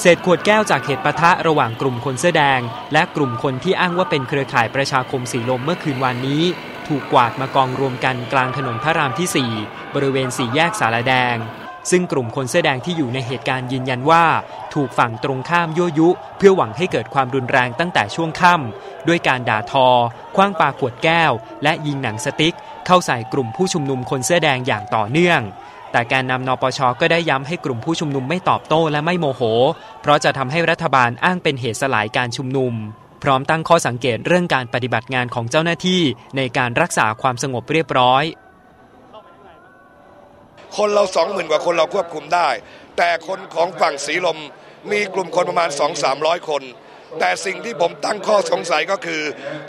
เศษขวดแก้วจากเหตุปะทะระหว่างกลุ่มคนเสื้อแดง และกลุ่มคนที่อ้างว่าเป็นเครือข่ายประชาคมสีลมเมื่อคืนวานนี้ ถูกกวาดมากองรวมกันกลางถนนพระรามที่ 4 บริเวณสี่แยกสารแดง ซึ่งกลุ่มคนเสื้อแดงที่อยู่ในเหตุการณ์ยืนยันว่า ถูกฝั่งตรงข้ามยั่วยุ เพื่อหวังให้เกิดความรุนแรงตั้งแต่ช่วงค่ำด้วยการด่าทอ คว้างปาขวดแก้ว และยิงหนังสติ๊ก เข้าใส่กลุ่มผู้ชุมนุมคนเสื้อแดงอย่างต่อเนื่อง แต่แกนนำนปชก็ได้ย้ำให้กลุ่มผู้ชุมนุมไม่ตอบโต้และไม่โมโห เพราะจะทำให้รัฐบาลอ้างเป็นเหตุสลายการชุมนุม พร้อมตั้งข้อสังเกตเรื่องการปฏิบัติงานของเจ้าหน้าที่ในการรักษาความสงบเรียบร้อย คนเราสองหมื่นกว่าคนเราควบคุมได้ แต่คนของฝั่งสีลมมีกลุ่มคนประมาณ2 3 0 0คน แต่สิ่งที่ผมตั้งข้อสงสัยก็คือ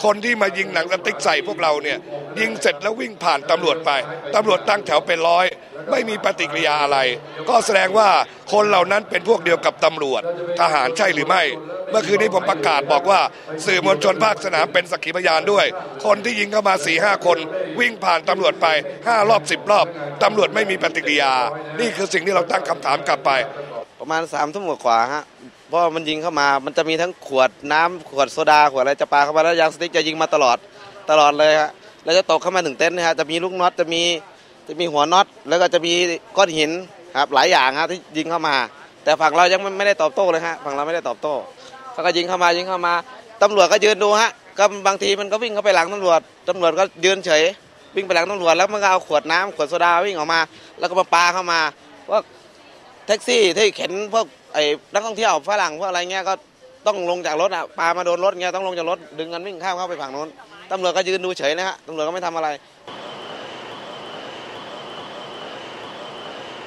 คนที่มายิงหนังสติ๊กใส่พวกเราเนี่ยยิงเสร็จแล้ววิ่งผ่านตำรวจไปตำรวจตั้งแถวเป็นร้อย ไม่มีปฏิกิริยาอะไร ก็แสดงว่าคนเหล่านั้นเป็นพวกเดียวกับตำรวจทหารใช่หรือไม่ เมื่อคืนนี้ผมประกาศบอกว่า สื่อมวลชนภาคสนามเป็นสักขีพยานด้วย คนที่ยิงเข้ามา4ี่ห้าคน วิ่งผ่านตำรวจไป 5 รอบ 10 รอบตำรวจไม่มีปฏิกิริยา นี่คือสิ่งที่เราตั้งคำถามกลับไป ประมาณสามทุ่มกว่าฮะ เพราะมันยิงเข้ามา มันจะมีทั้งขวดน้ำขวดโซดาขวดอะไรจะปาเข้ามาแล้วยางสติ๊กจะยิงมาตลอดตลอดเลยฮะแล้วจะตกเข้ามาถึงเต็นท์นะฮะจะมีลูกน็อตจะมีจะมีหัวน็อต แล้วก็จะมีก้อนหินครับหลายอย่างฮะที่ยิงเข้ามา แต่ฝั่งเรายังไม่ไมได้ตอบโต้เลยฮะฝั่งเราไม่ได้ตอบโต้เขาก็ยิงเข้ามายิงเข้ามาตำรวจก็ยืนดูฮะก็บางทีมันก็วิ่งเข้าไปหลังตำรวจตำรวจก็ยืนเฉย วิ่งไปหลังตำรวจแล้วมันก็เอาขวดน้ำขวดโซดาวิ่งออกมา แล้วก็มาปาเข้ามาว่าแท็กซี่ที่เข็นพวก ไอ้นักท่องเที่ยวฝรั่งพวกอะไรเงี้ยก็ต้องลงจากรถอะปามาโดนรถเงี้ยต้องลงจากรถดึงกันวิ่งข้ามเข้าไปฝั่งโน้นตำรวจก็ยืนดูเฉยนะฮะตำรวจก็ไม่ทำอะไร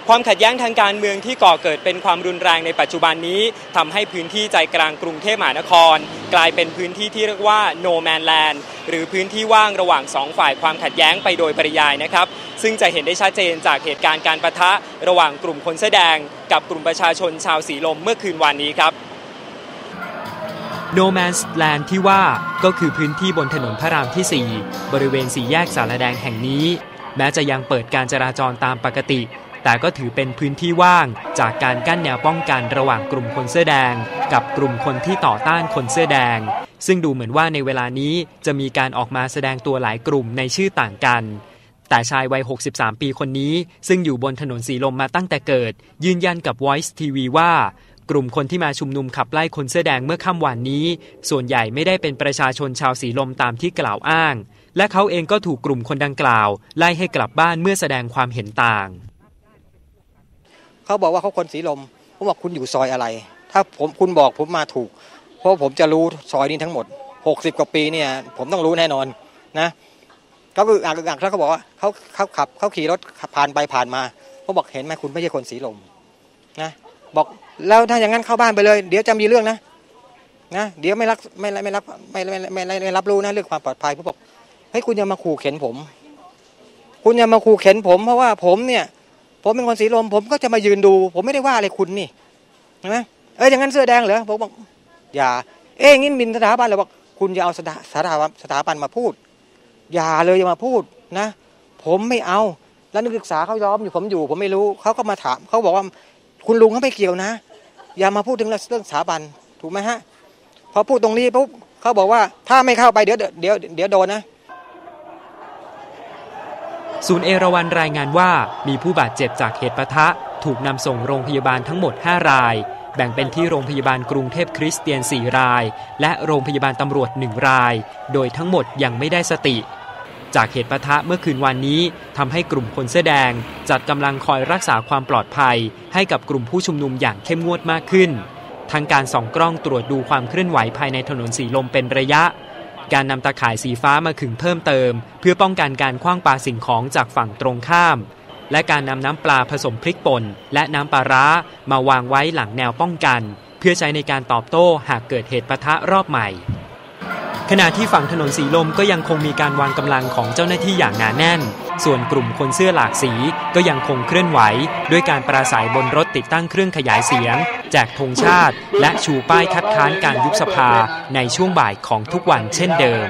ความขัดแย้งทางการเมืองที่ก่อเกิดเป็นความรุนแรงในปัจจุบันนี้ทำให้พื้นที่ใจกลางกรุงเทพมหานคร กลายเป็นพื้นที่ที่เรียกว่า no man land หรือพื้นที่ว่างระหว่างสองฝ่ายความขัดแย้งไปโดยปริยายนะครับ ซึ่งจะเห็นได้ชัดเจนจากเหตุการณ์การประทะระหว่างกลุ่มคนแสอแดง กับกลุ่มประชาชนชาวสีลมเมื่อคืนวานนี้ครับ No Man's Land ที่ว่าก็คือพื้นที่บนถนนพระรามที่ 4 บริเวณสี่แยกสารแดงแห่งนี้ แม้จะยังเปิดการจราจรตามปกติ แต่ก็ถือเป็นพื้นที่ว่างจากการกั้นแนวป้องกันระหว่างกลุ่มคนเสื้อแดง กับกลุ่มคนที่ต่อต้านคนเสื้อแดง ซึ่งดูเหมือนว่าในเวลานี้จะมีการออกมาแสดงตัวหลายกลุ่มในชื่อต่างกัน แต่ชายวัย 63 ปีคนนี้ ซึ่งอยู่บนถนนสีลมมาตั้งแต่เกิด ยืนยันกับ Voice TV ว่ากลุ่มคนที่มาชุมนุมขับไล่คนเสื้อแดงเมื่อค่ำวันนี้ ส่วนใหญ่ไม่ได้เป็นประชาชนชาวสีลมตามที่กล่าวอ้าง และเขาเองก็ถูกกลุ่มคนดังกล่าว ไล่ให้กลับบ้านเมื่อแสดงความเห็นต่าง เขาบอกว่าเขาคนสีลมผมบอกคุณอยู่ซอยอะไร ถ้าผมคุณบอกผมมาถูก ราะผมจะรู้ซอยนี้ทั้งหมด 60 กว่าปีเนี่ยผมต้องรู้แน่นอนนะเขาคืออ่างอ่างเขาบอกว่าเขาเขาขับเขาขี่รถผ่านไปผ่านมาเขาบอกเห็นไหมคุณไม่ใช่คนสีลมนะบอกแล้วถ้าอย่างนั้นเข้าบ้านไปเลย เดี๋ยวจะมีเรื่องนะนะเดี๋ยวไม่รักไม่ไม่รับไม่ไม่ไม่ไม่ไม่รับรู้นะเรื่องความปลอดภัยผมบอกเฮ้ยคุณอย่ามาขู่เข็นผม คุณอย่ามาขู่เข็นผมเพราะว่าผมเนี่ย ผมเป็นคนสีลมผมก็จะมายืนดู ผมไม่ได้ว่าอะไรคุณนี่ใช่ไหมเอ้ยอย่างนั้นเสื้อแดงเหรอผมบอก อย่า เอ้ยงี้มินสถาบันเลยบอกคุณอย่าเอาสถาสถาบันสถาบันมาพูด อย่าเลยอย่ามาพูดนะ ผมไม่เอา แล้วนักศึกษาเขาย้อมอยู่ผมอยู่ ผมไม่รู้เขาก็มาถามเขาบอกว่าคุณลุงเขาไม่เกี่ยวนะ อย่ามาพูดถึงเรื่องสถาบันถูกไหมฮะพอพูดตรงนี้ปุ๊บเขาบอกว่าถ้าไม่เข้าไปเดี๋ยวเดี๋ยวเดี๋ยวโดนนะศูนย์เอราวันรายงานว่ามีผู้บาดเจ็บจากเหตุปะทะ ถูกนำส่งโรงพยาบาลทั้งหมด 5 ราย แบ่งเป็นที่โรงพยาบาลกรุงเทพคริสเตียน 4 ราย และโรงพยาบาลตำรวจ 1 ราย โดยทั้งหมดยังไม่ได้สติ จากเหตุปะทะเมื่อคืนวันนี้ทำให้กลุ่มคนเสื้อแดง จัดกำลังคอยรักษาความปลอดภัย ให้กับกลุ่มผู้ชุมนุมอย่างเข้มงวดมากขึ้น ทั้งการส่องกล้องตรวจดูความเคลื่อนไหวภายในถนนสีลมเป็นระยะ การนำตาข่ายสีฟ้ามาขึงเพิ่มเติม เพื่อป้องกันการคว้างปาสิ่งของจากฝั่งตรงข้าม และการนำน้ำปลาผสมพริกป่นและน้ำปลาร้ามาวางไว้หลังแนวป้องกัน เพื่อใช้ในการตอบโต้หากเกิดเหตุปะทะรอบใหม่ ขณะที่ฝั่งถนนสีลมก็ยังคงมีการวางกำลังของเจ้าหน้าที่อย่างหนาแน่น ส่วนกลุ่มคนเสื้อหลากสีก็ยังคงเคลื่อนไหว ด้วยการปราศัยบนรถติดตั้งเครื่องขยายเสียง แจกธงชาติ และชูป้ายคัดค้านการยุบสภาในช่วงบ่ายของทุกวันเช่นเดิม